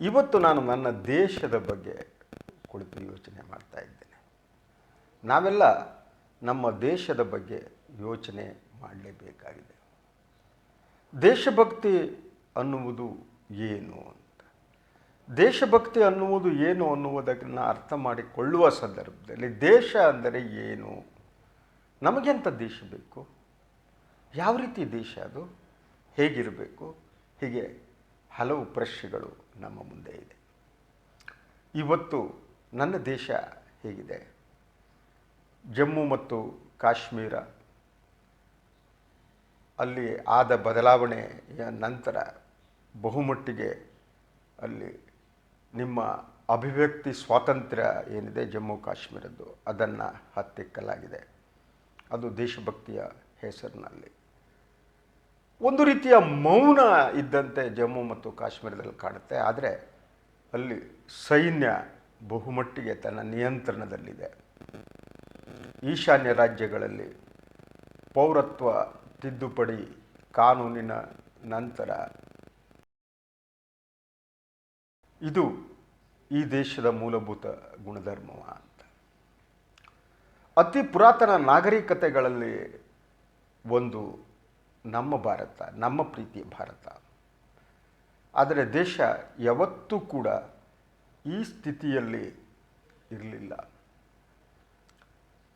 ಇವತ್ತು ನಾನು ನನ್ನ ದೇಶದ ಬಗ್ಗೆ ಕುಳಿತು ಯೋಚನೆ ಮಾಡ್ತಾ ಇದ್ದೇನೆ. ನಾವೆಲ್ಲ ನಮ್ಮ ದೇಶದ ಬಗ್ಗೆ ಯೋಚನೆ ಮಾಡಲೇಬೇಕಾಗಿದೆ. ದೇಶಭಕ್ತಿ ಅನ್ನುವುದು ಏನು ಅಂತ? ದೇಶಭಕ್ತಿ ಅನ್ನುವುದು ಏನು ಅನ್ನುವುದನ್ನು ಅರ್ಥ ಮಾಡಿಕೊಳ್ಳುವ ಸಂದರ್ಭದಲ್ಲಿ ದೇಶ ಅಂದರೆ ಏನು? ನಮಗೆಂಥ ದೇಶ ಬೇಕು? ಯಾವ ರೀತಿ ದೇಶ ಅದು? ಹೇಗಿರಬೇಕು? ಹೀಗೆ ಹಲವು ಪ್ರಶ್ನೆಗಳು ನಮ್ಮ ಮುಂದೆ ಇದೆ. ಇವತ್ತು ನನ್ನ ದೇಶ ಹೇಗಿದೆ? ಜಮ್ಮು ಮತ್ತು ಕಾಶ್ಮೀರ, ಅಲ್ಲಿ ಆದ ಬದಲಾವಣೆಯ ನಂತರ ಬಹುಮಟ್ಟಿಗೆ ಅಲ್ಲಿ ನಿಮ್ಮ ಅಭಿವ್ಯಕ್ತಿ ಸ್ವಾತಂತ್ರ್ಯ ಏನಿದೆ ಜಮ್ಮು ಕಾಶ್ಮೀರದ್ದು, ಅದನ್ನು ಹತ್ತಿಕ್ಕಲಾಗಿದೆ. ಅದು ದೇಶಭಕ್ತಿಯ ಹೆಸರಿನಲ್ಲಿ. ಒಂದು ರೀತಿಯ ಮೌನ ಇದ್ದಂತೆ ಜಮ್ಮು ಮತ್ತು ಕಾಶ್ಮೀರದಲ್ಲಿ ಕಾಣುತ್ತೆ. ಆದರೆ ಅಲ್ಲಿ ಸೈನ್ಯ ಬಹುಮಟ್ಟಿಗೆ ತನ್ನ ನಿಯಂತ್ರಣದಲ್ಲಿದೆ. ಈಶಾನ್ಯ ರಾಜ್ಯಗಳಲ್ಲಿ ಪೌರತ್ವ ತಿದ್ದುಪಡಿ ಕಾನೂನಿನ ನಂತರ ಇದು ಈ ದೇಶದ ಮೂಲಭೂತ ಗುಣಧರ್ಮವ ಅಂತ. ಅತಿ ಪುರಾತನ ನಾಗರಿಕತೆಗಳಲ್ಲಿ ಒಂದು ನಮ್ಮ ಭಾರತ, ನಮ್ಮ ಪ್ರೀತಿಯ ಭಾರತ. ಆದರೆ ದೇಶ ಯಾವತ್ತೂ ಕೂಡ ಈ ಸ್ಥಿತಿಯಲ್ಲಿ ಇರಲಿಲ್ಲ.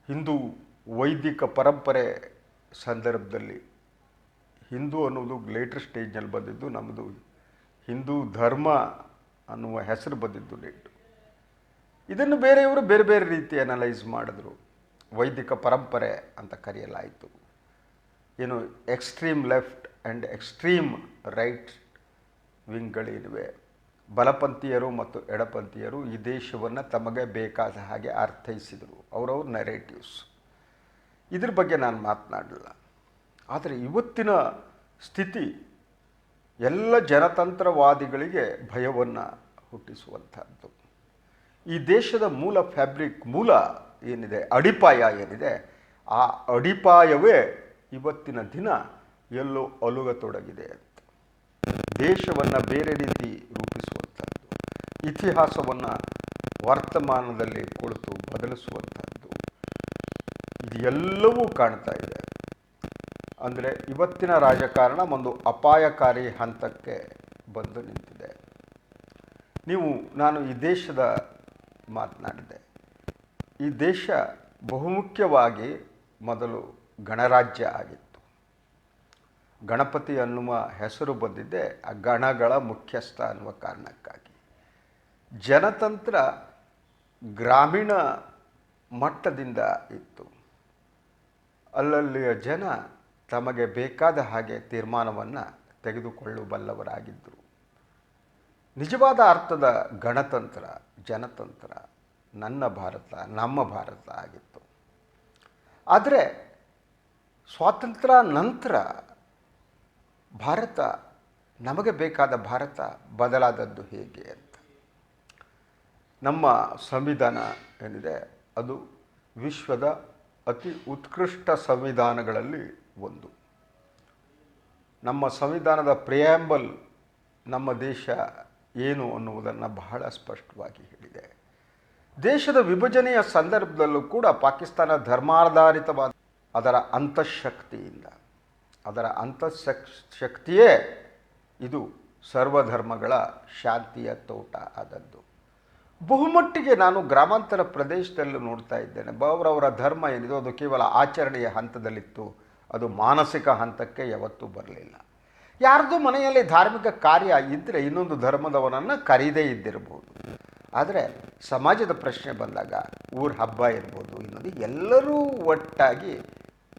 ಹಿಂದೂ ವೈದಿಕ ಪರಂಪರೆ ಸಂದರ್ಭದಲ್ಲಿ, ಹಿಂದೂ ಅನ್ನೋದು ಲೇಟರ್ ಸ್ಟೇಜ್ನಲ್ಲಿ ಬಂದಿದ್ದು ನಮ್ಮದು ಹಿಂದೂ ಧರ್ಮ ಅನ್ನುವ ಹೆಸರು ಬಂದಿದ್ದು ಲೇಟು ಇದನ್ನು ಬೇರೆಯವರು ಬೇರೆ ಬೇರೆ ರೀತಿ ಅನಲೈಸ್ ಮಾಡಿದ್ರು. ವೈದಿಕ ಪರಂಪರೆ ಅಂತ ಕರೆಯಲಾಯಿತು. ಏನು extreme left and extreme right ವಿಂಗ್ಗಳಿವೆ ಬಲಪಂಥೀಯರು ಮತ್ತು ಎಡಪಂಥೀಯರು ಈ ದೇಶವನ್ನು ತಮಗೆ ಬೇಕಾದ ಹಾಗೆ ಅರ್ಥೈಸಿದರು. ಅವರವ್ರ ನೆರೇಟಿವ್ಸ್ ಇದ್ರ ಬಗ್ಗೆ ನಾನು ಮಾತನಾಡಲ್ಲ ಆದರೆ ಇವತ್ತಿನ ಸ್ಥಿತಿ ಎಲ್ಲ ಜನತಂತ್ರವಾದಿಗಳಿಗೆ ಭಯವನ್ನು ಹುಟ್ಟಿಸುವಂಥದ್ದು. ಈ ದೇಶದ ಮೂಲ ಫ್ಯಾಬ್ರಿಕ್ ಮೂಲ ಏನಿದೆ, ಅಡಿಪಾಯ ಏನಿದೆ, ಆ ಅಡಿಪಾಯವೇ ಇವತ್ತಿನ ದಿನ ಎಲ್ಲೋ ಅಲುಗತೊಡಗಿದೆ ಅಂತ. ದೇಶವನ್ನು ಬೇರೆ ರೀತಿ ರೂಪಿಸುವಂಥದ್ದು ಇತಿಹಾಸವನ್ನು ವರ್ತಮಾನದಲ್ಲಿ ಕುಳಿತು ಬದಲಿಸುವಂಥದ್ದು ಇದು ಎಲ್ಲವೂ ಕಾಣ್ತಾ ಇದೆ. ಅಂದರೆ ಇವತ್ತಿನ ರಾಜಕಾರಣ ಒಂದು ಅಪಾಯಕಾರಿ ಹಂತಕ್ಕೆ ಬಂದು ನಿಂತಿದೆ. ನೀವು, ನಾನು ಈ ದೇಶದ ಮಾತನಾಡಿದೆ. ಈ ದೇಶ ಬಹುಮುಖ್ಯವಾಗಿ ಮೊದಲು ಗಣರಾಜ್ಯ ಆಗಿತ್ತು. ಗಣಪತಿ ಅನ್ನುವ ಹೆಸರು ಬಂದಿದ್ದೆ ಆ ಗಣಗಳ ಮುಖ್ಯಸ್ಥ ಅನ್ನುವ ಕಾರಣಕ್ಕಾಗಿ. ಜನತಂತ್ರ ಗ್ರಾಮೀಣ ಮಟ್ಟದಿಂದ ಇತ್ತು. ಅಲ್ಲಲ್ಲಿಯ ಜನ ತಮಗೆ ಬೇಕಾದ ಹಾಗೆ ತೀರ್ಮಾನವನ್ನು ತೆಗೆದುಕೊಳ್ಳಬಲ್ಲವರಾಗಿದ್ದರು ನಿಜವಾದ ಅರ್ಥದ ಗಣತಂತ್ರ, ಜನತಂತ್ರ ನನ್ನ ಭಾರತ, ನಮ್ಮ ಭಾರತ ಆಗಿತ್ತು. ಆದರೆ ಸ್ವಾತಂತ್ರ್ಯ ನಂತರ ಭಾರತ ನಮಗೆ ಬೇಕಾದ ಭಾರತ ಬದಲಾದದ್ದು ಹೇಗೆ ಅಂತ. ನಮ್ಮ ಸಂವಿಧಾನ ಏನಿದೆ, ಅದು ವಿಶ್ವದ ಅತಿ ಉತ್ಕೃಷ್ಟ ಸಂವಿಧಾನಗಳಲ್ಲಿ ಒಂದು. ನಮ್ಮ ಸಂವಿಧಾನದ ಪ್ರಿಯಾಂಬಲ್ ನಮ್ಮ ದೇಶ ಏನು ಅನ್ನುವುದನ್ನು ಬಹಳ ಸ್ಪಷ್ಟವಾಗಿ ಹೇಳಿದೆ. ದೇಶದ ವಿಭಜನೆಯ ಸಂದರ್ಭದಲ್ಲೂ ಕೂಡ ಪಾಕಿಸ್ತಾನ ಧರ್ಮಾಧಾರಿತವಾದ ಅದರ ಅಂತಃಶಕ್ತಿಯಿಂದ. ಅದರ ಅಂತಃಶಕ್ ಶಕ್ತಿಯೇ ಇದು ಸರ್ವಧರ್ಮಗಳ ಶಾಂತಿಯ ತೋಟ ಆದದ್ದು. ಬಹುಮಟ್ಟಿಗೆ ನಾನು ಗ್ರಾಮಾಂತರ ಪ್ರದೇಶದಲ್ಲೂ ನೋಡ್ತಾ ಇದ್ದೇನೆ. ಅವರವರ ಧರ್ಮ ಏನಿದೆ ಅದು ಕೇವಲ ಆಚರಣೆಯ ಹಂತದಲ್ಲಿತ್ತು. ಅದು ಮಾನಸಿಕ ಹಂತಕ್ಕೆ ಯಾವತ್ತೂ ಬರಲಿಲ್ಲ. ಯಾರ್ದು ಮನೆಯಲ್ಲಿ ಧಾರ್ಮಿಕ ಕಾರ್ಯ ಇದ್ದರೆ ಇನ್ನೊಂದು ಧರ್ಮದವನನ್ನು ಕರೀದೇ ಇದ್ದಿರಬಹುದು ಆದರೆ ಸಮಾಜದ ಪ್ರಶ್ನೆ ಬಂದಾಗ ಊರ ಹಬ್ಬ ಇರ್ಬೋದು ಇನ್ನೊಂದು ಎಲ್ಲರೂ ಒಟ್ಟಾಗಿ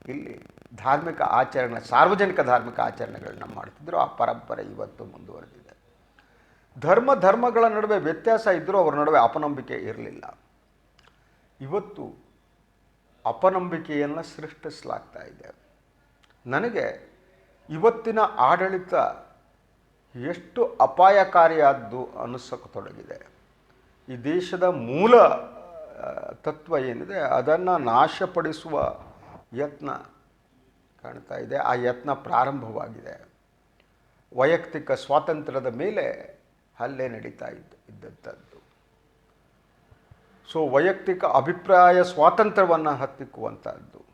ಇಲ್ಲಿ ಧಾರ್ಮಿಕ ಆಚರಣೆ, ಸಾರ್ವಜನಿಕ ಧಾರ್ಮಿಕ ಆಚರಣೆಗಳನ್ನ ಮಾಡ್ತಿದ್ರು. ಆ ಪರಂಪರೆ ಇವತ್ತು ಮುಂದುವರೆದಿದೆ. ಧರ್ಮ, ಧರ್ಮಗಳ ನಡುವೆ ವ್ಯತ್ಯಾಸ ಇದ್ದರೂ ಅವರ ನಡುವೆ ಅಪನಂಬಿಕೆ ಇರಲಿಲ್ಲ. ಇವತ್ತು ಅಪನಂಬಿಕೆಯನ್ನು ಸೃಷ್ಟಿಸಲಾಗ್ತಾ ಇದೆ. ನನಗೆ ಇವತ್ತಿನ ಆಡಳಿತ ಎಷ್ಟು ಅಪಾಯಕಾರಿಯಾದ್ದು ಅನ್ನಿಸತೊಡಗಿದೆ ಈ ದೇಶದ ಮೂಲ ತತ್ವ ಏನಿದೆ, ಅದನ್ನು ನಾಶಪಡಿಸುವ ಯತ್ನ ಕಾಣ್ತಾ ಇದೆ. ಆ ಯತ್ನ ಪ್ರಾರಂಭವಾಗಿದೆ. ವೈಯಕ್ತಿಕ ಸ್ವಾತಂತ್ರ್ಯದ ಮೇಲೆ ಹಲ್ಲೆ ನಡೀತಾ ಇದ್ದ, ಇದ್ದಂಥದ್ದು. ಸೊ ವೈಯಕ್ತಿಕ ಅಭಿಪ್ರಾಯ ಸ್ವಾತಂತ್ರ್ಯವನ್ನು ಹತ್ತಿಕ್ಕುವಂಥದ್ದು.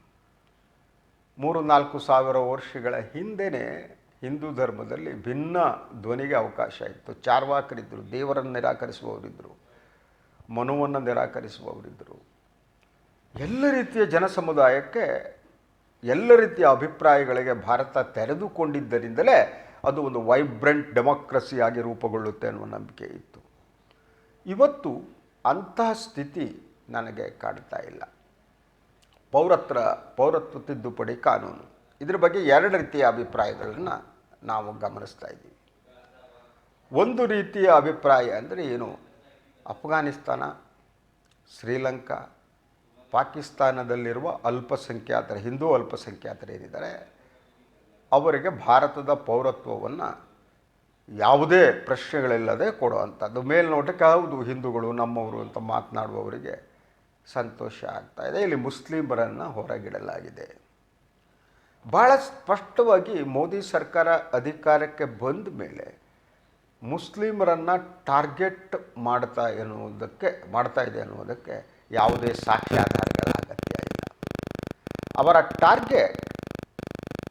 ಮೂರು ನಾಲ್ಕು ಸಾವಿರ ವರ್ಷಗಳ ಹಿಂದೆಯೇ ಹಿಂದೂ ಧರ್ಮದಲ್ಲಿ ಭಿನ್ನ ಧ್ವನಿಗೆ ಅವಕಾಶ ಇತ್ತು. ಚಾರ್ವಾಕರಿದ್ದರು ದೇವರನ್ನು ನಿರಾಕರಿಸುವವರಿದ್ದರು ಮನುವನ್ನು ನಿರಾಕರಿಸುವವರಿದ್ದರು ಎಲ್ಲ ರೀತಿಯ ಜನ ಸಮುದಾಯಕ್ಕೆ ಎಲ್ಲ ರೀತಿಯ ಅಭಿಪ್ರಾಯಗಳಿಗೆ ಭಾರತ ತೆರೆದುಕೊಂಡಿದ್ದರಿಂದಲೇ ಅದು ಒಂದು ವೈಬ್ರೆಂಟ್ ಡೆಮೋಕ್ರಸಿಯಾಗಿ ರೂಪುಗೊಳ್ಳುತ್ತೆ ಅನ್ನುವ ನಂಬಿಕೆ ಇತ್ತು. ಇವತ್ತು ಅಂತಹ ಸ್ಥಿತಿ ನನಗೆ ಕಾಡ್ತಾ ಇಲ್ಲ. ಪೌರತ್ವ ಪೌರತ್ವ ತಿದ್ದುಪಡಿ ಕಾನೂನು, ಇದರ ಬಗ್ಗೆ ಎರಡು ರೀತಿಯ ಅಭಿಪ್ರಾಯಗಳನ್ನು ನಾವು ಗಮನಿಸ್ತಾ ಇದ್ದೀವಿ. ಒಂದು ರೀತಿಯ ಅಭಿಪ್ರಾಯ ಅಂದರೆ ಏನು? ಅಫ್ಘಾನಿಸ್ತಾನ, ಶ್ರೀಲಂಕಾ ಪಾಕಿಸ್ತಾನದಲ್ಲಿರುವ ಅಲ್ಪಸಂಖ್ಯಾತರ, ಹಿಂದೂ ಅಲ್ಪಸಂಖ್ಯಾತರೇನಿದ್ದಾರೆ ಅವರಿಗೆ ಭಾರತದ ಪೌರತ್ವವನ್ನು ಯಾವುದೇ ಪ್ರಶ್ನೆಗಳಿಲ್ಲದೆ ಕೊಡುವಂಥದ್ದು. ಮೇಲ್ನೋಟಕ್ಕೆ ಹೌದು, ಹಿಂದೂಗಳು ನಮ್ಮವರು ಅಂತ ಮಾತನಾಡುವವರಿಗೆ ಸಂತೋಷ ಆಗ್ತಾ ಇದೆ. ಇಲ್ಲಿ ಮುಸ್ಲಿಮರನ್ನು ಹೊರಗಿಡಲಾಗಿದೆ. ಭಾಳ ಸ್ಪಷ್ಟವಾಗಿ ಮೋದಿ ಸರ್ಕಾರ ಅಧಿಕಾರಕ್ಕೆ ಬಂದ ಮೇಲೆ ಮುಸ್ಲಿಮರನ್ನು ಟಾರ್ಗೆಟ್ ಮಾಡ್ತಾ ಎನ್ನುವುದಕ್ಕೆ, ಮಾಡ್ತಾ ಇದೆ ಅನ್ನುವುದಕ್ಕೆ ಯಾವುದೇ ಸಾಕ್ಷ್ಯಾಧಾರಗಳ ಅಗತ್ಯ ಇಲ್ಲ ಅವರ ಟಾರ್ಗೆಟ್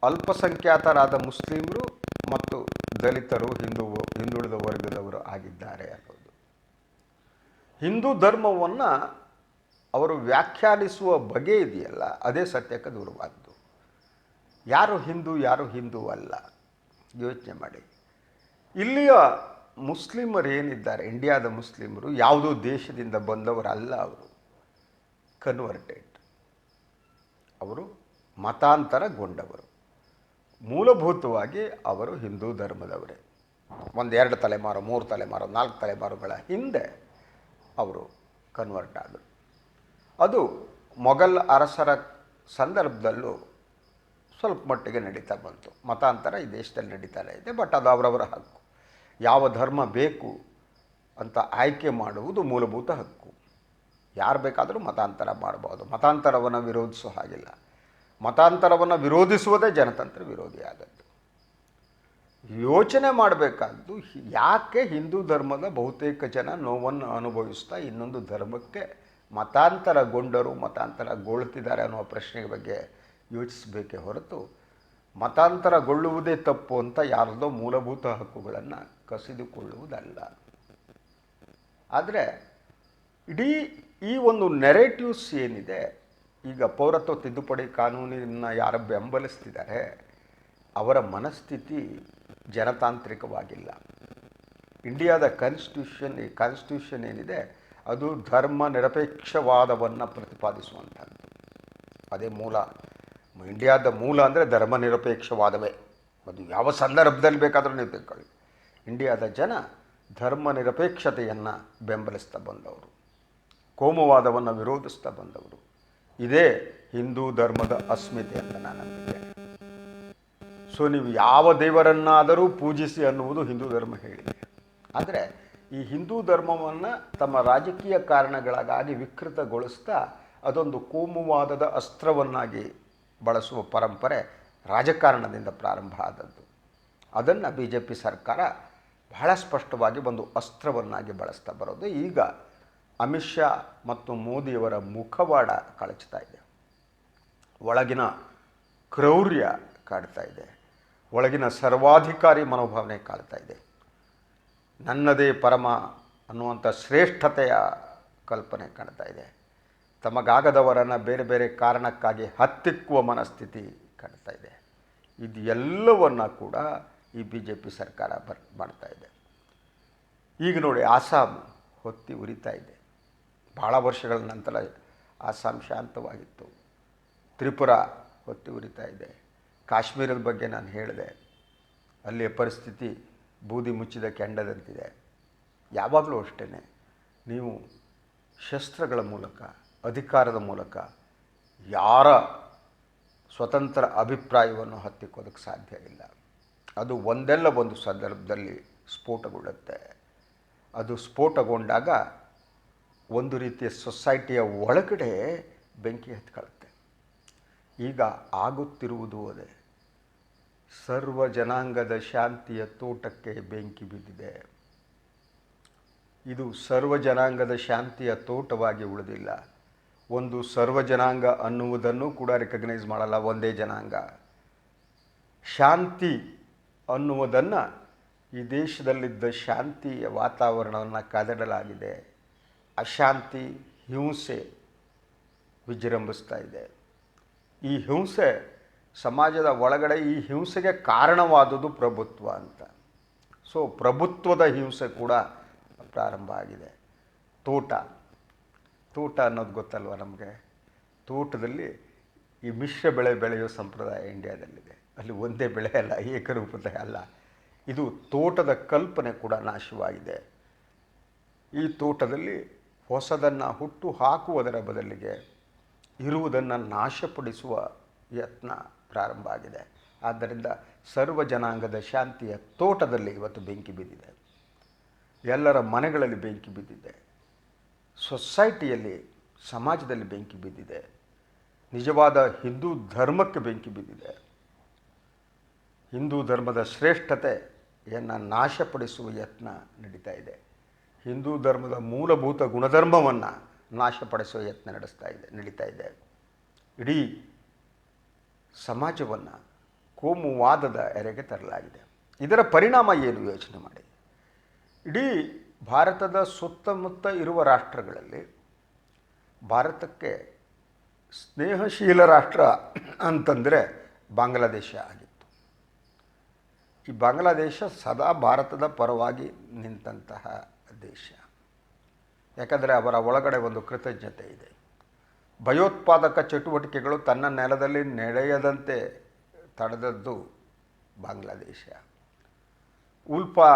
ಅಲ್ಪಸಂಖ್ಯಾತರಾದ ಮುಸ್ಲಿಮರು ಮತ್ತು ದಲಿತರು ಹಿಂದೂ, ಹಿಂದುಳಿದ ವರ್ಗದವರು ಆಗಿದ್ದಾರೆ ಅನ್ನೋದು. ಹಿಂದೂ ಧರ್ಮವನ್ನು ಅವರು ವ್ಯಾಖ್ಯಾನಿಸುವ ಬಗೆ ಇದೆಯಲ್ಲ, ಅದೇ ಸತ್ಯಕ್ಕೆ ದೂರವಾದ್ದು ಯಾರು ಹಿಂದೂ ಯಾರು ಹಿಂದೂ ಅಲ್ಲ. ಯೋಚನೆ ಮಾಡಿ. ಇಲ್ಲಿಯ ಮುಸ್ಲಿಮರು ಏನಿದ್ದಾರೆ, ಇಂಡಿಯಾದ ಮುಸ್ಲಿಮರು, ಯಾವುದೋ ದೇಶದಿಂದ ಬಂದವರಲ್ಲ ಅವರು. ಕನ್ವರ್ಟೆಡ್ ಅವರು ಮತಾಂತರಗೊಂಡವರು. ಮೂಲಭೂತವಾಗಿ ಅವರು ಹಿಂದೂ ಧರ್ಮದವರೇ. ಒಂದೆರಡು ತಲೆಮಾರು, ಮೂರು ತಲೆಮಾರು, ನಾಲ್ಕು ತಲೆಮಾರುಗಳ ಹಿಂದೆ ಅವರು ಕನ್ವರ್ಟ್ ಆದರು. ಅದು ಮೊಘಲ್ ಅರಸರ ಸಂದರ್ಭದಲ್ಲೂ ಸ್ವಲ್ಪ ಮಟ್ಟಿಗೆ ನಡೀತಾ ಬಂತು. ಮತಾಂತರ ಈ ದೇಶದಲ್ಲಿ ನಡೀತಾನೆ ಇದೆ, ಬಟ್ ಅದು ಅವರವರ ಹಕ್ಕು. ಯಾವ ಧರ್ಮ ಬೇಕು ಅಂತ ಆಯ್ಕೆ ಮಾಡುವುದು ಮೂಲಭೂತ ಹಕ್ಕು. ಯಾರು ಬೇಕಾದರೂ ಮತಾಂತರ ಮಾಡ್ಬೋದು. ಮತಾಂತರವನ್ನು ವಿರೋಧಿಸೋ ಹಾಗಿಲ್ಲ. ಮತಾಂತರವನ್ನು ವಿರೋಧಿಸುವುದೇ ಜನತಂತ್ರ ವಿರೋಧಿ ಆದದ್ದು. ಯೋಚನೆ ಮಾಡಬೇಕಾದ್ದು ಯಾಕೆ ಹಿಂದೂ ಧರ್ಮದ ಬಹುತೇಕ ಜನ ನೋವನ್ನು ಅನುಭವಿಸ್ತಾ ಇನ್ನೊಂದು ಧರ್ಮಕ್ಕೆ ಮತಾಂತರಗೊಂಡರು ಮತಾಂತರಗೊಳ್ತಿದ್ದಾರೆ ಅನ್ನೋ ಪ್ರಶ್ನೆಯ ಬಗ್ಗೆ ಯೋಚಿಸಬೇಕೇ ಹೊರತು ಮತಾಂತರಗೊಳ್ಳುವುದೇ ತಪ್ಪು ಅಂತ ಯಾರದೋ ಮೂಲಭೂತ ಹಕ್ಕುಗಳನ್ನು ಕಸಿದುಕೊಳ್ಳುವುದಲ್ಲ. ಆದರೆ ಇಡೀ ಈ ಒಂದು ನೆರೇಟಿವ್ಸ್ ಏನಿದೆ, ಈಗ ಪೌರತ್ವ ತಿದ್ದುಪಡಿ ಕಾನೂನಿನ ಯಾರು ಬೆಂಬಲಿಸ್ತಿದ್ದಾರೆ, ಅವರ ಮನಸ್ಥಿತಿ ಜನತಾಂತ್ರಿಕವಾಗಿಲ್ಲ. ಇಂಡಿಯಾದ ಕಾನ್ಸ್ಟಿಟ್ಯೂಷನ್ ಈ ಕಾನ್ಸ್ಟಿಟ್ಯೂಷನ್ ಏನಿದೆ, ಅದು ಧರ್ಮ ನಿರಪೇಕ್ಷವಾದವನ್ನು ಪ್ರತಿಪಾದಿಸುವಂಥದ್ದು ಅದೇ ಮೂಲ. ಇಂಡಿಯಾದ ಮೂಲ ಅಂದರೆ ಧರ್ಮ ನಿರಪೇಕ್ಷವಾದವೇ. ಅದು ಯಾವ ಸಂದರ್ಭದಲ್ಲಿ ಬೇಕಾದರೂ ನೀವು ತಿಳ್ಕೊಳ್ಳಿ. ಇಂಡಿಯಾದ ಜನ ಧರ್ಮ ನಿರಪೇಕ್ಷತೆಯನ್ನು ಬೆಂಬಲಿಸ್ತಾ ಬಂದವರು. ಕೋಮುವಾದವನ್ನು ವಿರೋಧಿಸ್ತಾ ಬಂದವರು. ಇದೇ ಹಿಂದೂ ಧರ್ಮದ ಅಸ್ಮಿತೆ ಅಂತ ನಾನು ನಂಬಿದ್ದೇನೆ ಸೊ ನೀವು ಯಾವ ದೇವರನ್ನಾದರೂ ಪೂಜಿಸಿ ಅನ್ನುವುದು ಹಿಂದೂ ಧರ್ಮ ಹೇಳಿದೆ. ಆದರೆ ಈ ಹಿಂದೂ ಧರ್ಮವನ್ನು ತಮ್ಮ ರಾಜಕೀಯ ಕಾರಣಗಳಿಗಾಗಿ ವಿಕೃತಗೊಳಿಸ್ತಾ ಅದೊಂದು ಕೋಮುವಾದದ ಅಸ್ತ್ರವನ್ನಾಗಿ ಬಳಸುವ ಪರಂಪರೆ ರಾಜಕಾರಣದಿಂದ ಪ್ರಾರಂಭ ಆದದ್ದು. ಅದನ್ನು ಬಿ ಜೆ ಪಿ ಸರ್ಕಾರ ಬಹಳ ಸ್ಪಷ್ಟವಾಗಿ ಒಂದು ಅಸ್ತ್ರವನ್ನಾಗಿ ಬಳಸ್ತಾ ಬರೋದು. ಈಗ ಅಮಿತ್ ಶಾ ಮತ್ತು ಮೋದಿಯವರ ಮುಖವಾಡ ಕಳಚ್ತಾ ಇದೆ. ಒಳಗಿನ ಕ್ರೌರ್ಯ ಕಾಡ್ತಾ ಇದೆ. ಒಳಗಿನ ಸರ್ವಾಧಿಕಾರಿ ಮನೋಭಾವನೆ ಕಾಡ್ತಾ ಇದೆ. ನನ್ನದೇ ಪರಮ ಅನ್ನುವಂಥ ಶ್ರೇಷ್ಠತೆಯ ಕಲ್ಪನೆ ಕಾಣ್ತಾ ಇದೆ. ತಮಗಾಗದವರನ್ನು ಬೇರೆ ಬೇರೆ ಕಾರಣಕ್ಕಾಗಿ ಹತ್ತಿಕ್ಕುವ ಮನಸ್ಥಿತಿ ಕಾಣ್ತಾ ಇದೆ. ಇದು ಎಲ್ಲವನ್ನು ಕೂಡ ಈ ಬಿ ಜೆ ಪಿ ಸರ್ಕಾರ ಬರ್, ಮಾಡ್ತಾ ಇದೆ. ಈಗ ನೋಡಿ ಆಸಾಮ್ ಹೊತ್ತಿ ಉರಿತಾ ಇದೆ. ಭಾಳ ವರ್ಷಗಳ ನಂತರ ಅಸ್ಸಾಂ ಶಾಂತವಾಗಿತ್ತು. ತ್ರಿಪುರ ಹೊತ್ತಿ ಉರಿತಾ ಇದೆ. ಕಾಶ್ಮೀರದ ಬಗ್ಗೆ ನಾನು ಹೇಳಿದೆ. ಅಲ್ಲಿಯ ಪರಿಸ್ಥಿತಿ ಬೂದಿ ಮುಚ್ಚಿದ ಕೆಂಡದಂತಿದೆ. ಯಾವಾಗಲೂ ಅಷ್ಟೇ ನೀವು ಶಸ್ತ್ರಗಳ ಮೂಲಕ, ಅಧಿಕಾರದ ಮೂಲಕ ಯಾರ ಸ್ವತಂತ್ರ ಅಭಿಪ್ರಾಯವನ್ನು ಹತ್ತಿಕ್ಕೋದಕ್ಕೆ ಸಾಧ್ಯ ಇಲ್ಲ. ಅದು ಒಂದೆಲ್ಲ ಒಂದು ಸಂದರ್ಭದಲ್ಲಿ ಸ್ಫೋಟಗೊಳ್ಳುತ್ತೆ. ಅದು ಸ್ಫೋಟಗೊಂಡಾಗ ಒಂದು ರೀತಿಯ ಸೊಸೈಟಿಯ ಒಳಗಡೆ ಬೆಂಕಿ ಹತ್ಕೊಳ್ಳುತ್ತೆ. ಈಗ ಆಗುತ್ತಿರುವುದು ಅದೇ. ಸರ್ವ ಜನಾಂಗದ ಶಾಂತಿಯ ತೋಟಕ್ಕೆ ಬೆಂಕಿ ಬಿದ್ದಿದೆ. ಇದು ಸರ್ವ ಜನಾಂಗದ ಶಾಂತಿಯ ತೋಟವಾಗಿ ಉಳಿದಿಲ್ಲ. ಒಂದು ಸರ್ವ ಜನಾಂಗ ಅನ್ನುವುದನ್ನು ಕೂಡ ರೆಕಗ್ನೈಸ್ ಮಾಡಲ್ಲ ಒಂದೇ ಜನಾಂಗ. ಶಾಂತಿ ಅನ್ನುವುದನ್ನು ಈ ದೇಶದಲ್ಲಿದ್ದ ಶಾಂತಿಯ ವಾತಾವರಣವನ್ನು ಕದಡಲಾಗಿದೆ. ಅಶಾಂತಿ ಹಿಂಸೆ ವಿಜೃಂಭಿಸ್ತಾ ಇದೆ. ಈ ಹಿಂಸೆ ಸಮಾಜದ ಒಳಗಡೆ ಈ ಹಿಂಸೆಗೆ ಕಾರಣವಾದುದು ಪ್ರಭುತ್ವ ಅಂತ. ಸೊ ಪ್ರಭುತ್ವದ ಹಿಂಸೆ ಕೂಡ ಪ್ರಾರಂಭ ಆಗಿದೆ. ತೋಟ. ತೋಟ ಅನ್ನೋದು ಗೊತ್ತಲ್ವ ನಮಗೆ? ತೋಟದಲ್ಲಿ ಈ ಮಿಶ್ರ ಬೆಳೆ ಬೆಳೆಯೋ ಸಂಪ್ರದಾಯ ಇಂಡಿಯಾದಲ್ಲಿದೆ. ಅಲ್ಲಿ ಒಂದೇ ಬೆಳೆ ಅಲ್ಲ, ಏಕರೂಪದ ಅಲ್ಲ. ಇದು ತೋಟದ ಕಲ್ಪನೆ ಕೂಡ ನಾಶವಾಗಿದೆ. ಈ ತೋಟದಲ್ಲಿ ಹೊಸದನ್ನು ಹುಟ್ಟು ಹಾಕುವುದರ ಬದಲಿಗೆ ಇರುವುದನ್ನು ನಾಶಪಡಿಸುವ ಯತ್ನ ಪ್ರಾರಂಭ ಆಗಿದೆ. ಆದ್ದರಿಂದ ಸರ್ವ ಜನಾಂಗದ ಶಾಂತಿಯ ತೋಟದಲ್ಲಿ ಇವತ್ತು ಬೆಂಕಿ ಬಿದ್ದಿದೆ. ಎಲ್ಲರ ಮನೆಗಳಲ್ಲಿ ಬೆಂಕಿ ಬಿದ್ದಿದೆ. ಸೊಸೈಟಿಯಲ್ಲಿ, ಸಮಾಜದಲ್ಲಿ ಬೆಂಕಿ ಬಿದ್ದಿದೆ. ನಿಜವಾದ ಹಿಂದೂ ಧರ್ಮಕ್ಕೆ ಬೆಂಕಿ ಬಿದ್ದಿದೆ. ಹಿಂದೂ ಧರ್ಮದ ಶ್ರೇಷ್ಠತೆಯನ್ನು ನಾಶಪಡಿಸುವ ಯತ್ನ ನಡೀತಾ ಇದೆ. ಹಿಂದೂ ಧರ್ಮದ ಮೂಲಭೂತ ಗುಣಧರ್ಮವನ್ನು ನಾಶಪಡಿಸುವ ಯತ್ನ ನಡೆಸ್ತಾ ಇದೆ, ನಡೀತಾ ಇದೆ. ಇಡೀ ಸಮಾಜವನ್ನು ಕೋಮುವಾದದ ಎರೆಗೆ ತರಲಾಗಿದೆ. ಇದರ ಪರಿಣಾಮ ಏನು ಯೋಚನೆ ಮಾಡಿ? ಇಡೀ ಭಾರತದ ಸುತ್ತಮುತ್ತ ಇರುವ ರಾಷ್ಟ್ರಗಳಲ್ಲಿ ಭಾರತಕ್ಕೆ ಸ್ನೇಹಶೀಲ ರಾಷ್ಟ್ರ ಅಂತಂದರೆ ಬಾಂಗ್ಲಾದೇಶ ಆಗಿತ್ತು. ಈ ಬಾಂಗ್ಲಾದೇಶ ಸದಾ ಭಾರತದ ಪರವಾಗಿ ನಿಂತಹ ದೇಶ ಯಾಕಂದರೆ ಅವರ ಒಳಗಡೆ ಒಂದು ಕೃತಜ್ಞತೆ ಇದೆ. ಭಯೋತ್ಪಾದಕ ಚಟುವಟಿಕೆಗಳು ತನ್ನ ನೆಲದಲ್ಲಿ ನಡೆಯದಂತೆ ತಡೆದದ್ದು ಬಾಂಗ್ಲಾದೇಶ. ಉಲ್ಪಾ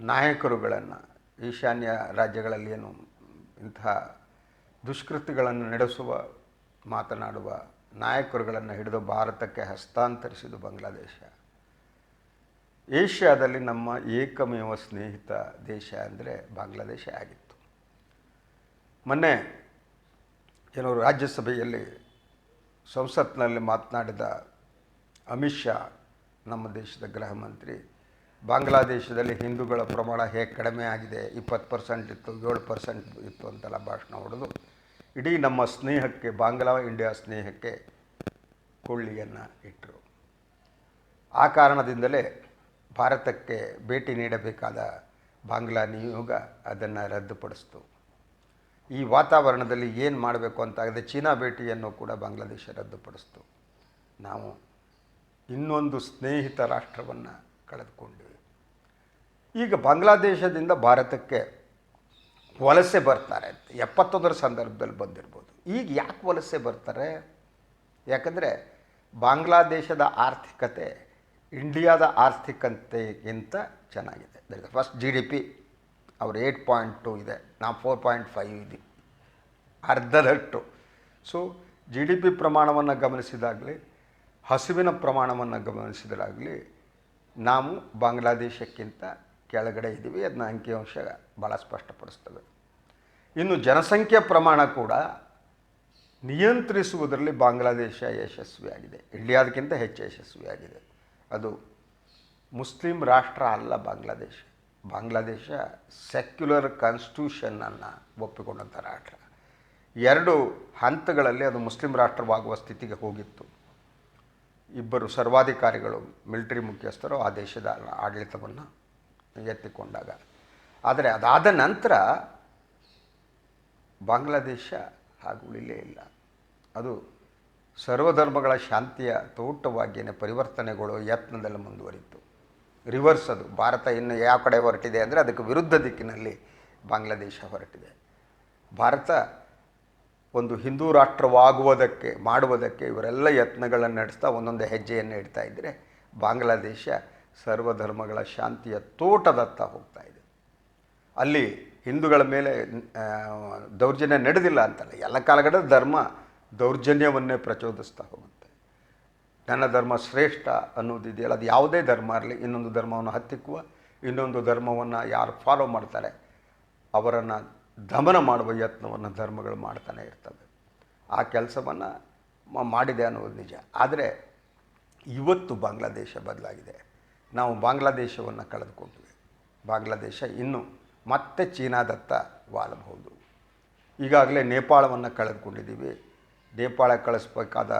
ನಾಯಕರುಗಳನ್ನು, ಈಶಾನ್ಯ ರಾಜ್ಯಗಳಲ್ಲಿ ಏನು ಇಂತಹ ದುಷ್ಕೃತ್ಯಗಳನ್ನು ನಡೆಸುವ, ಮಾತನಾಡುವ ನಾಯಕರುಗಳನ್ನು ಹಿಡಿದು ಭಾರತಕ್ಕೆ ಹಸ್ತಾಂತರಿಸಿದ್ದು ಬಾಂಗ್ಲಾದೇಶ. ಏಷ್ಯಾದಲ್ಲಿ ನಮ್ಮ ಏಕಮೇವ ಸ್ನೇಹಿತ ದೇಶ ಅಂದರೆ ಬಾಂಗ್ಲಾದೇಶ ಆಗಿತ್ತು. ಮೊನ್ನೆ ಏನೋ ರಾಜ್ಯಸಭೆಯಲ್ಲಿ ಸಂಸತ್ನಲ್ಲಿ ಮಾತನಾಡಿದ ಅಮಿತ್ ಶಾ, ನಮ್ಮ ದೇಶದ ಗೃಹ ಮಂತ್ರಿ, ಬಾಂಗ್ಲಾದೇಶದಲ್ಲಿ ಹಿಂದೂಗಳ ಪ್ರಮಾಣ ಹೇಗೆ ಕಡಿಮೆ ಆಗಿದೆ, ಇಪ್ಪತ್ತು ಪರ್ಸೆಂಟ್ ಇತ್ತು, ಏಳು ಪರ್ಸೆಂಟ್ ಇತ್ತು ಅಂತೆಲ್ಲ ಭಾಷಣ ಹೊಡೆದು ಇಡೀ ನಮ್ಮ ಸ್ನೇಹಕ್ಕೆ, ಬಾಂಗ್ಲಾ ಇಂಡಿಯಾ ಸ್ನೇಹಕ್ಕೆ ಕೊಳ್ಳಿಯನ್ನು ಇಟ್ಟರು. ಆ ಕಾರಣದಿಂದಲೇ ಭಾರತಕ್ಕೆ ಭೇಟಿ ನೀಡಬೇಕಾದ ಬಾಂಗ್ಲಾ ನಿಯೋಗ ಅದನ್ನು ರದ್ದುಪಡಿಸ್ತು. ಈ ವಾತಾವರಣದಲ್ಲಿ ಏನು ಮಾಡಬೇಕು ಅಂತಾಗದೆ, ಚೀನಾ ಭೇಟಿಯನ್ನು ಕೂಡ ಬಾಂಗ್ಲಾದೇಶ ರದ್ದುಪಡಿಸ್ತು. ನಾವು ಇನ್ನೊಂದು ಸ್ನೇಹಿತ ರಾಷ್ಟ್ರವನ್ನು ಕಳೆದುಕೊಂಡ್ವಿ. ಈಗ ಬಾಂಗ್ಲಾದೇಶದಿಂದ ಭಾರತಕ್ಕೆ ವಲಸೆ ಬರ್ತಾರೆ ಎಪ್ಪತ್ತೊಂದರ ಸಂದರ್ಭದಲ್ಲಿ ಬಂದಿರ್ಬೋದು. ಈಗ ಯಾಕೆ ವಲಸೆ ಬರ್ತಾರೆ? ಯಾಕಂದರೆ ಬಾಂಗ್ಲಾದೇಶದ ಆರ್ಥಿಕತೆ ಇಂಡಿಯಾದ ಆರ್ಥಿಕತೆಗಿಂತ ಚೆನ್ನಾಗಿದೆ. ಫಸ್ಟ್ ಜಿ ಡಿ ಪಿ ಅವ್ರು ಏಯ್ಟ್ ಪಾಯಿಂಟ್ ಟು ಇದೆ, ನಾವು ಫೋರ್ ಪಾಯಿಂಟ್ ಫೈವ್ ಇದ್ದೀವಿ. ಅರ್ಧದಷ್ಟು. ಸೊ ಜಿ ಡಿ ಪಿ ಪ್ರಮಾಣವನ್ನು ಗಮನಿಸಿದಾಗಲಿ, ಹಸುವಿನ ಪ್ರಮಾಣವನ್ನು ಗಮನಿಸಿದಾಗಲಿ ನಾವು ಬಾಂಗ್ಲಾದೇಶಕ್ಕಿಂತ ಕೆಳಗಡೆ ಇದ್ದೀವಿ. ಅದನ್ನ ಅಂಕಿಅಂಶ ಭಾಳ ಸ್ಪಷ್ಟಪಡಿಸ್ತದೆ. ಇನ್ನು ಜನಸಂಖ್ಯೆ ಪ್ರಮಾಣ ಕೂಡ ನಿಯಂತ್ರಿಸುವುದರಲ್ಲಿ ಬಾಂಗ್ಲಾದೇಶ ಯಶಸ್ವಿಯಾಗಿದೆ. ಇಂಡಿಯಾದಕ್ಕಿಂತ ಹೆಚ್ಚು ಯಶಸ್ವಿಯಾಗಿದೆ. ಅದು ಮುಸ್ಲಿಂ ರಾಷ್ಟ್ರ ಅಲ್ಲ ಬಾಂಗ್ಲಾದೇಶ. ಬಾಂಗ್ಲಾದೇಶ ಸೆಕ್ಯುಲರ್ ಕಾನ್ಸ್ಟಿಟ್ಯೂಷನನ್ನು ಒಪ್ಪಿಕೊಂಡಂಥ ರಾಷ್ಟ್ರ. ಎರಡು ಹಂತಗಳಲ್ಲಿ ಅದು ಮುಸ್ಲಿಂ ರಾಷ್ಟ್ರವಾಗುವ ಸ್ಥಿತಿಗೆ ಹೋಗಿತ್ತು. ಇಬ್ಬರು ಸರ್ವಾಧಿಕಾರಿಗಳು, ಮಿಲಿಟರಿ ಮುಖ್ಯಸ್ಥರು ಆ ದೇಶದ ಆಡಳಿತವನ್ನು ಎತ್ತಿಕೊಂಡಾಗ. ಆದರೆ ಅದಾದ ನಂತರ ಬಾಂಗ್ಲಾದೇಶ ಹಾಗೂ ಉಳಿಲೇ ಇಲ್ಲ. ಅದು ಸರ್ವಧರ್ಮಗಳ ಶಾಂತಿಯ ತೋಟವಾಗಿಯೇ ಪರಿವರ್ತನೆಗಳು ಯತ್ನದಲ್ಲಿ ಮುಂದುವರಿತು. ರಿವರ್ಸ್ ಅದು. ಭಾರತ ಇನ್ನು ಯಾವ ಕಡೆ ಹೊರಟಿದೆ ಅಂದರೆ ಅದಕ್ಕೆ ವಿರುದ್ಧ ದಿಕ್ಕಿನಲ್ಲಿ ಬಾಂಗ್ಲಾದೇಶ ಹೊರಟಿದೆ. ಭಾರತ ಒಂದು ಹಿಂದೂ ರಾಷ್ಟ್ರವಾಗುವುದಕ್ಕೆ, ಮಾಡುವುದಕ್ಕೆ ಇವರೆಲ್ಲ ಯತ್ನಗಳನ್ನು ನಡೆಸ್ತಾ ಒಂದೊಂದು ಹೆಜ್ಜೆಯನ್ನು ಇಡ್ತಾ ಇದ್ದರೆ ಬಾಂಗ್ಲಾದೇಶ ಸರ್ವಧರ್ಮಗಳ ಶಾಂತಿಯ ತೋಟದತ್ತ ಹೋಗ್ತಾ ಇದೆ. ಅಲ್ಲಿ ಹಿಂದೂಗಳ ಮೇಲೆ ದೌರ್ಜನ್ಯ ನಡೆದಿಲ್ಲ ಅಂತಲ್ಲ. ಎಲ್ಲ ಕಾಲಘಟ್ಟದ ಧರ್ಮ ದೌರ್ಜನ್ಯವನ್ನೇ ಪ್ರಚೋದಿಸ್ತಾ ಹೋಗುತ್ತೆ. ನನ್ನ ಧರ್ಮ ಶ್ರೇಷ್ಠ ಅನ್ನೋದಿದೆಯಲ್ಲ ಅದು ಯಾವುದೇ ಧರ್ಮ ಇರಲಿ, ಇನ್ನೊಂದು ಧರ್ಮವನ್ನು ಹತ್ತಿಕ್ಕುವ, ಇನ್ನೊಂದು ಧರ್ಮವನ್ನು ಯಾರು ಫಾಲೋ ಮಾಡ್ತಾರೆ, ಅವರನ್ನು ದಮನ ಮಾಡುವ ಯತ್ನವನ್ನು ಧರ್ಮಗಳು ಮಾಡ್ತಾನೆ ಇರ್ತವೆ. ಆ ಕೆಲಸವನ್ನು ಮಾಡಿದೆ ಅನ್ನೋದು ನಿಜ. ಆದರೆ ಇವತ್ತು ಬಾಂಗ್ಲಾದೇಶ ಬದಲಾಗಿದೆ. ನಾವು ಬಾಂಗ್ಲಾದೇಶವನ್ನು ಕಳೆದುಕೊಂಡ್ವಿ. ಬಾಂಗ್ಲಾದೇಶ ಇನ್ನು ಮತ್ತೆ ಚೀನಾದತ್ತ ವಾಲಬಹುದು. ಈಗಾಗಲೇ ನೇಪಾಳವನ್ನು ಕಳೆದುಕೊಂಡಿದ್ದೀವಿ. ನೇಪಾಳ ಕಳಿಸ್ಬೇಕಾದ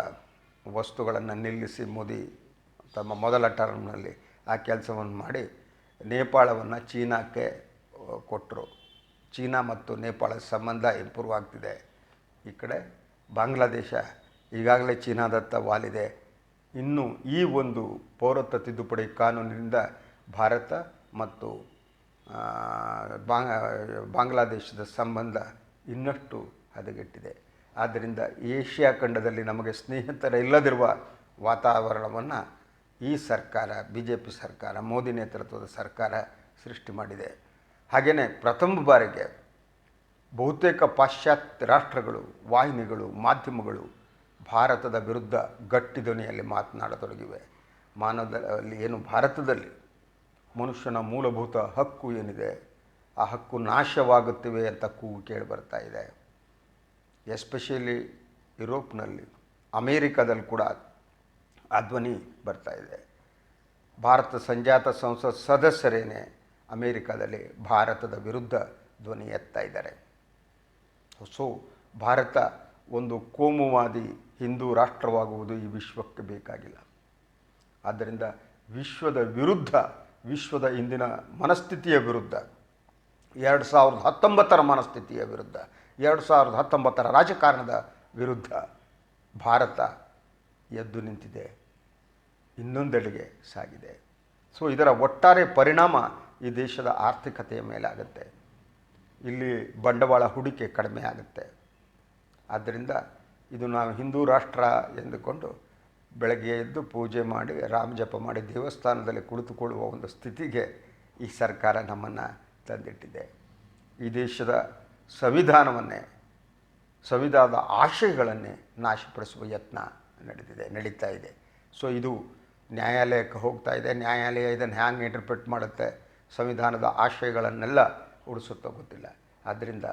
ವಸ್ತುಗಳನ್ನು ನಿಲ್ಲಿಸಿ ಮೋದಿ ತಮ್ಮ ಮೊದಲ ಟರ್ಮ್ನಲ್ಲಿ ಆ ಕೆಲಸವನ್ನು ಮಾಡಿ ನೇಪಾಳವನ್ನು ಚೀನಾಕ್ಕೆ ಕೊಟ್ಟರು. ಚೀನಾ ಮತ್ತು ನೇಪಾಳದ ಸಂಬಂಧ ಇಂಪ್ರೂವ್ ಆಗ್ತಿದೆ. ಈ ಕಡೆ ಬಾಂಗ್ಲಾದೇಶ ಈಗಾಗಲೇ ಚೀನಾದತ್ತ ವಾಲಿದೆ. ಇನ್ನು ಈ ಒಂದು ಪೌರತ್ವ ತಿದ್ದುಪಡಿ ಕಾನೂನಿನಿಂದ ಭಾರತ ಮತ್ತು ಬಾಂಗ್, ಬಾಂಗ್ಲಾದೇಶದ ಸಂಬಂಧ ಇನ್ನಷ್ಟು ಹದಗೆಟ್ಟಿದೆ. ಆದ್ದರಿಂದ ಏಷ್ಯಾ ಖಂಡದಲ್ಲಿ ನಮಗೆ ಸ್ನೇಹಿತರ ಇಲ್ಲದಿರುವ ವಾತಾವರಣವನ್ನು ಈ ಸರ್ಕಾರ ಬಿ ಜೆ ಪಿ ಸರ್ಕಾರ, ಮೋದಿ ನೇತೃತ್ವದ ಸರ್ಕಾರ ಸೃಷ್ಟಿ ಮಾಡಿದೆ. ಹಾಗೆಯೇ ಪ್ರಥಮ ಬಾರಿಗೆ ಬಹುತೇಕ ಪಾಶ್ಚಾತ್ಯ ರಾಷ್ಟ್ರಗಳು, ವಾಹಿನಿಗಳು, ಮಾಧ್ಯಮಗಳು ಭಾರತದ ವಿರುದ್ಧ ಗಟ್ಟಿ ಧ್ವನಿಯಲ್ಲಿ ಮಾತನಾಡತೊಡಗಿವೆ. ಮಾನವದಲ್ಲಿ ಏನು, ಭಾರತದಲ್ಲಿ ಮನುಷ್ಯನ ಮೂಲಭೂತ ಹಕ್ಕು ಏನಿದೆ, ಆ ಹಕ್ಕು ನಾಶವಾಗುತ್ತಿವೆ ಅಂತ ಕೂಗು ಕೇಳಿ ಬರ್ತಾ ಇದೆ. ಎಸ್ಪೆಷಲಿ ಯುರೋಪ್ನಲ್ಲಿ, ಅಮೇರಿಕಾದಲ್ಲಿ ಕೂಡ ಆ ಧ್ವನಿ ಇದೆ. ಭಾರತ ಸಂಜಾತ ಸಂಸತ್ ಸದಸ್ಯರೇನೆ ಅಮೇರಿಕಾದಲ್ಲಿ ಭಾರತದ ವಿರುದ್ಧ ಧ್ವನಿ ಎತ್ತಾ ಇದ್ದಾರೆ. ಸೊ, ಭಾರತ ಒಂದು ಕೋಮುವಾದಿ ಹಿಂದೂ ರಾಷ್ಟ್ರವಾಗುವುದು ಈ ವಿಶ್ವಕ್ಕೆ ಬೇಕಾಗಿಲ್ಲ. ಆದ್ದರಿಂದ ವಿಶ್ವದ ವಿರುದ್ಧ, ವಿಶ್ವದ ಇಂದಿನ ಮನಸ್ಥಿತಿಯ ವಿರುದ್ಧ, ಎರಡು ಸಾವಿರದ ಹತ್ತೊಂಬತ್ತರ ಮನಸ್ಥಿತಿಯ ವಿರುದ್ಧ ಎರಡು ಸಾವಿರದ ಹತ್ತೊಂಬತ್ತರ ರಾಜಕಾರಣದ ವಿರುದ್ಧ ಭಾರತ ಎದ್ದು ನಿಂತಿದೆ. ಇನ್ನೊಂದೆಡೆಗೆ ಸಾಗಿದೆ. ಸೊ ಇದರ ಒಟ್ಟಾರೆ ಪರಿಣಾಮ ಈ ದೇಶದ ಆರ್ಥಿಕತೆಯ ಮೇಲೆ ಆಗುತ್ತೆ ಇಲ್ಲಿ ಬಂಡವಾಳ ಹೂಡಿಕೆ ಕಡಿಮೆ ಆಗುತ್ತೆ. ಆದ್ದರಿಂದ ಇದು ನಾವು ಹಿಂದೂ ರಾಷ್ಟ್ರ ಎಂದುಕೊಂಡು ಬೆಳಗ್ಗೆ ಎದ್ದು ಪೂಜೆ ಮಾಡಿ, ರಾಮ ಜಪ ಮಾಡಿ, ದೇವಸ್ಥಾನದಲ್ಲಿ ಕುಳಿತುಕೊಳ್ಳುವ ಒಂದು ಸ್ಥಿತಿಗೆ ಈ ಸರ್ಕಾರ ನಮ್ಮನ್ನು ತಂದಿಟ್ಟಿದೆ. ಈ ದೇಶದ ಸಂವಿಧಾನವನ್ನೇ, ಸಂವಿಧಾನದ ಆಶಯಗಳನ್ನೇ ನಾಶಪಡಿಸುವ ಯತ್ನ ನಡೆದಿದೆ, ನಡೀತಾ ಇದೆ. ಸೊ ಇದು ನ್ಯಾಯಾಲಯಕ್ಕೆ ಹೋಗ್ತಾ ಇದೆ. ನ್ಯಾಯಾಲಯ ಇದನ್ನು ಹ್ಯಾಂಗೆ ಇಂಟರ್ಪ್ರಿಟ್ ಮಾಡುತ್ತೆ? ಸಂವಿಧಾನದ ಆಶಯಗಳನ್ನೆಲ್ಲ ಉಳಿಸುತ್ತೋ ಗೊತ್ತಿಲ್ಲ. ಆದ್ದರಿಂದ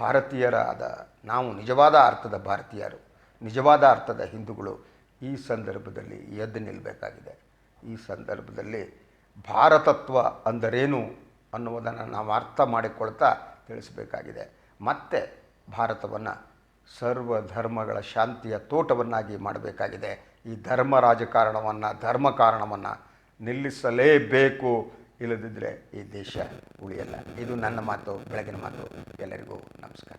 ಭಾರತೀಯರಾದ ನಾವು ನಿಜವಾದ ಅರ್ಥದ ಭಾರತೀಯರು, ನಿಜವಾದ ಅರ್ಥದ ಹಿಂದೂಗಳು ಈ ಸಂದರ್ಭದಲ್ಲಿ ಎದ್ದು ನಿಲ್ಲಬೇಕಾಗಿದೆ ಈ ಸಂದರ್ಭದಲ್ಲಿ ಭಾರತತ್ವ ಅಂದರೇನು ಅನ್ನುವುದನ್ನು ನಾವು ಅರ್ಥ ಮಾಡಿಕೊಳ್ತಾ ತಿಳಿಸಬೇಕಾಗಿದೆ. ಮತ್ತು ಭಾರತವನ್ನು ಸರ್ವ ಧರ್ಮಗಳ ಶಾಂತಿಯ ತೋಟವನ್ನಾಗಿ ಮಾಡಬೇಕಾಗಿದೆ. ಈ ಧರ್ಮ ರಾಜಕಾರಣವನ್ನು, ಧರ್ಮ ಕಾರಣವನ್ನು ನಿಲ್ಲಿಸಲೇಬೇಕು. ಇಲ್ಲದಿದ್ದರೆ ಈ ದೇಶ ಉಳಿಯಲ್ಲ. ಇದು ನನ್ನ ಮಾತು, ಬೆಳಗಿನ ಮಾತು. ಎಲ್ಲರಿಗೂ ನಮಸ್ಕಾರ.